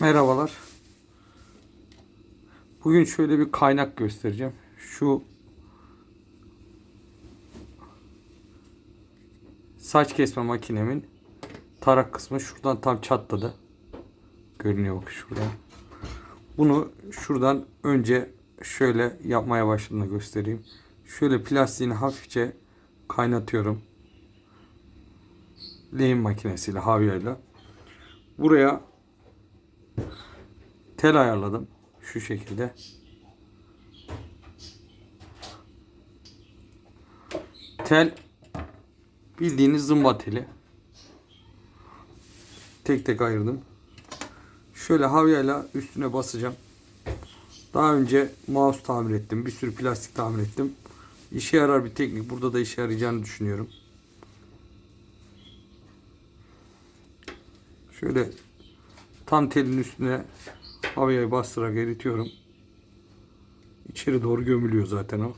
Merhabalar. Bugün şöyle bir kaynak göstereceğim. Şu saç kesme makinemin tarak kısmı şuradan tam çatladı. Görünüyor bak şuradan. Bunu şuradan önce şöyle yapmaya başladığını göstereyim. Şöyle plastiğini hafifçe kaynatıyorum. Lehim makinesiyle, havyayla. Buraya tel ayarladım. Şu şekilde. Tel bildiğiniz zımba teli. Tek tek ayırdım. Şöyle havyayla üstüne basacağım. Daha önce mouse tamir ettim. Bir sürü plastik tamir ettim. İşe yarar bir teknik. Burada da işe yarayacağını düşünüyorum. Şöyle tam telin üstüne havayı bastırarak eritiyorum. İçeri doğru gömülüyor zaten o.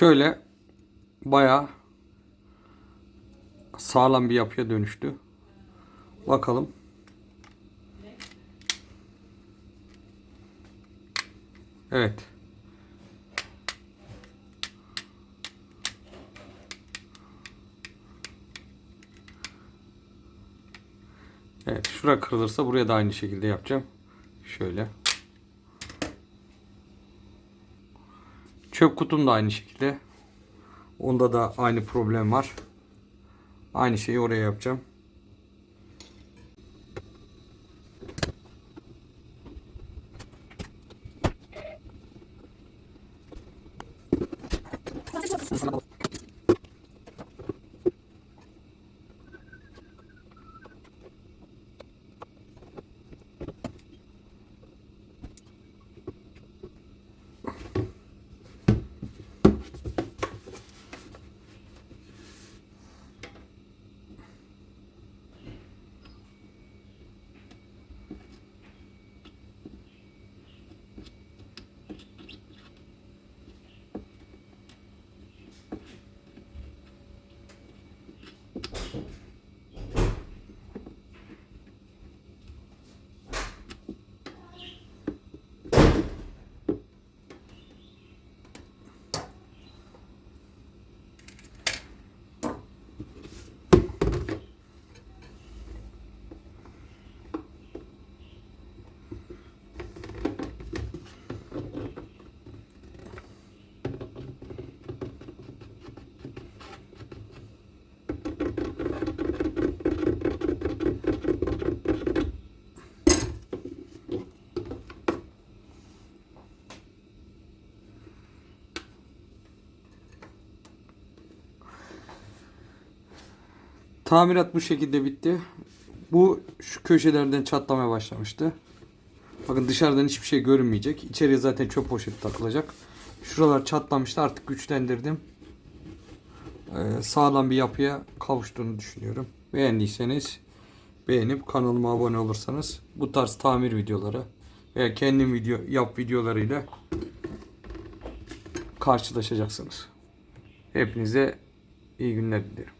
Şöyle bayağı sağlam bir yapıya dönüştü. Bakalım. Evet. Evet, şura kırılırsa buraya da aynı şekilde yapacağım. Şöyle. Çöp kutum da aynı şekilde. Onda da aynı problem var. Aynı şeyi oraya yapacağım. Tamirat bu şekilde bitti. Bu şu köşelerden çatlamaya başlamıştı. Bakın dışarıdan hiçbir şey görünmeyecek. İçeriye zaten çöp poşeti takılacak. Şuralar çatlamıştı. Artık güçlendirdim. Ee, sağlam bir yapıya kavuştuğunu düşünüyorum. Beğendiyseniz beğenip kanalıma abone olursanız bu tarz tamir videoları veya kendim video yap videolarıyla karşılaşacaksınız. Hepinize iyi günler dilerim.